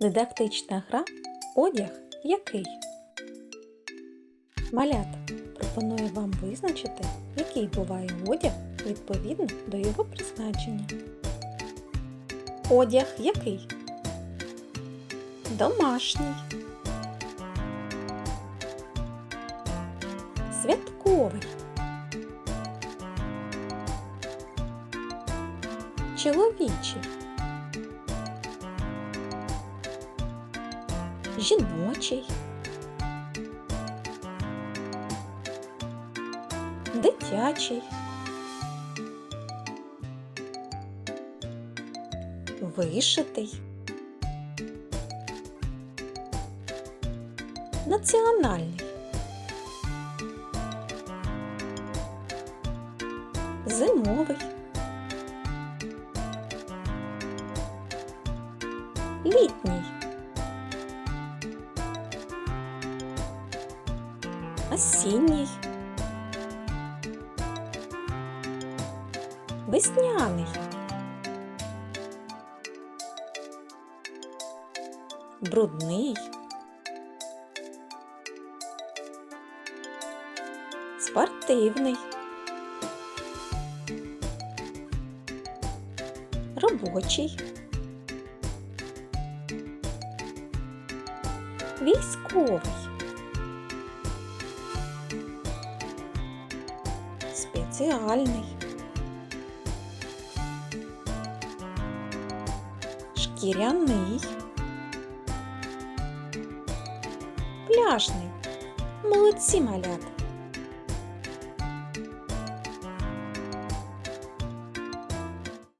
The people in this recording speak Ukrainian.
Дидактична гра одяг який? Малята пропоную вам визначити, який буває одяг відповідно до його призначення. Одяг який? Домашній. Святковий. Чоловічий. Жіночий. Дитячий. Вишитий. Національний. Зимовий. Літній. Осінній. Весняний. Брудний. Спортивний. Робочий. Військовий. Спеціальний. Шкіряний. Пляжний. Молодці малята.